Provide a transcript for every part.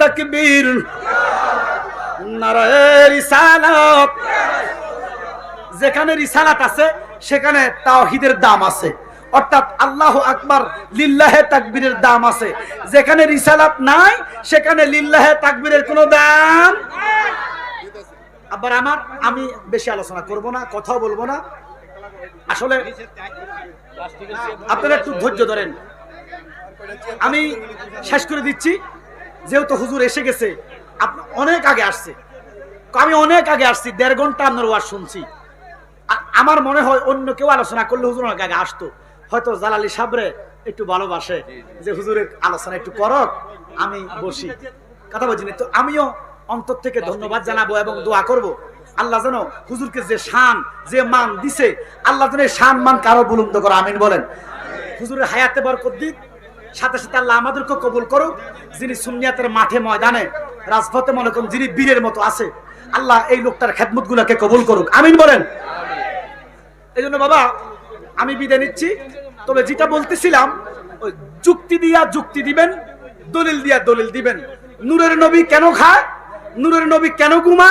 তকবীর যেখানে রিসালাত আছে, সেখানে তাওহীদের দাম আছে। অর্থাৎ আল্লাহ আকবার লিল্লাহে তাকবীরের দাম আছে। যেখানে রিসালাত নাই, সেখানে লিল্লাহে তাকবীরের কোনো দাম আবার আমার, আমি বেশি আলোচনা করব না, কথাও বলব না। আসলে আপনারা একটু ধৈর্য ধরেন। আমি শেষ করে দিচ্ছি। যেহেতু হুজুর এসে গেছে আপ- অনেক আগে আসছে। আমি অনেক আগে আসছি, দেড় ঘণ্টা আপনার ওয়াজ শুনছি। আমার মনে হয় অন্য কেউ আলোচনা করলে হুজুর অনেক আগে আসতো। হয়তো জালালি সাবরে একটু ভালোবাসে যে হুজুরের আলোচনা একটু করক, আমি বসি। কথা বলছি তো আমিও অন্তর থেকে ধন্যবাদ জানাব এবং দোয়া করব। আল্লাহ যেন হুজুরকে যে শান, যে মান দিছে, আল্লাহ যেন শান মান কারও বুলন্দ করো, আমিন বলেন। হুজুরের হায়াতে বরকত দিক। সাথে সাথে আল্লাহ আমাদেরকে কবুল করুক। যিনি সুনিয়াতের মাঠে ময়দানে, রাজপথে মনে করুন যিনি বীরের মতো আছে, আল্লাহ এই লোকটার খেদমত গুলাকে কবুল করুক। আমিন বলেন। এই জন্য বাবা, আমি বিদায় নিচ্ছি। তবে যেটা বলতেছিলাম, ওই যুক্তি দিয়া যুক্তি দিবেন, দলিল দিয়া দলিল দিবেন। নূরের নবী কেন খায়? নূরের নবী কেন ঘুমা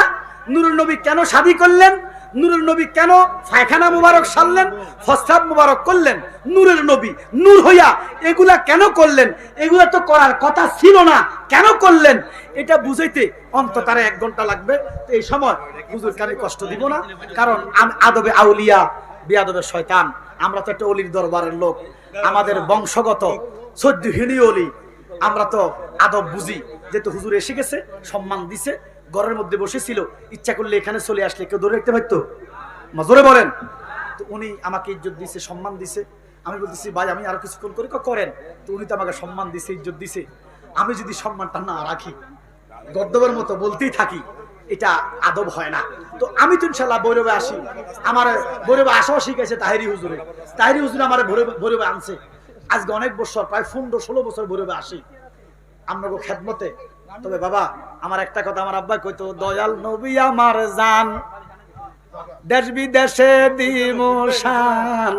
নূরের নবী কেন শাদি করলেন? নূরের নবী কেন? পায়খানা মুবারক সারলেন ফস্তাব মুবারক করলেন। নূরের নবী, নূর হইয়া এগুলা কেন করলেন? এগুলা তো করার কথা ছিল না। কেন করলেন? এটা বুঝাইতে অন্ততারে এক ঘণ্টা লাগবে। তো এই সময় হুজুর কানে কষ্ট দিব না? কারণ আদবে আউলিয়া, বিয়াদবে শয়তান। আমরা তো একটা অলির দরবারের লোক। আমাদের বংশগত সদ্য অলি। আমরা তো আদব বুঝি। যেহেতু হুজুর এসে গেছে, সম্মান দিছে। ঘরের মধ্যে বসেছিল, ইচ্ছা করলে এখানে চলে আসলে কেউ ধরে রাখতে পারতো? জোরে বলেন। তো উনি আমাকে ইজ্জত দিছে, সম্মান দিছে। আমি বলতেছি, ভাই, আমি আরও কিছুক্ষণ করে করেন। তো উনি তো আমাকে সম্মান দিছে, ইজ্জত দিছে। আমি যদি সম্মানটা না রাখি গদ্দবের মতো বলতেই থাকি, এটা আদব হয় না। তো আমি তো ইনশাল্লাহ বৈরবে আসি। আমার বৈরবে আসাও শিখেছে তাহেরি হুজুরে। তাহেরি হুজুর আমার বৈরবে আনছে। আজকে অনেক বছর, প্রায় পনেরো ষোলো বছর বৈরবে আসি। আমরা খেদমতে তবে বাবা, আমার একটা কথা, আমার আব্বা কইতো, দয়াল নবী আমার জান, দেশ বিদেশে দিমশান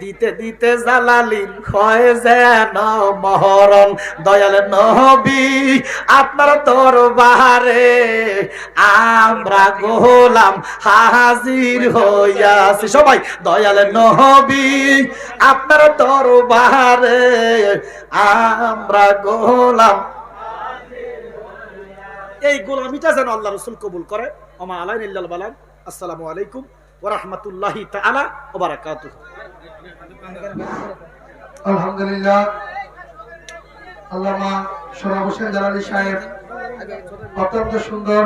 দিতে দিতে জালালিন হয় যেন মহরম। দয়াল নবী, আপনার দরবারে আমরা গোলাম হাজির হইয়াছি সবাই, দয়াল নবী, আপনার দরবারে আমরা গোলাম এই গোলামিটা যেন আল্লাহ রসুল কবুল করে। ওমা আলাই ইল্লাল বালান আসসালামু আলাইকুম ও রহমতুল্লাহ তাআলা ওয়া বারাকাতুহু। আলহামদুলিল্লাহ। আল্লামা সোনা হোসেন জালালি সাহেব, অত্যন্ত সুন্দর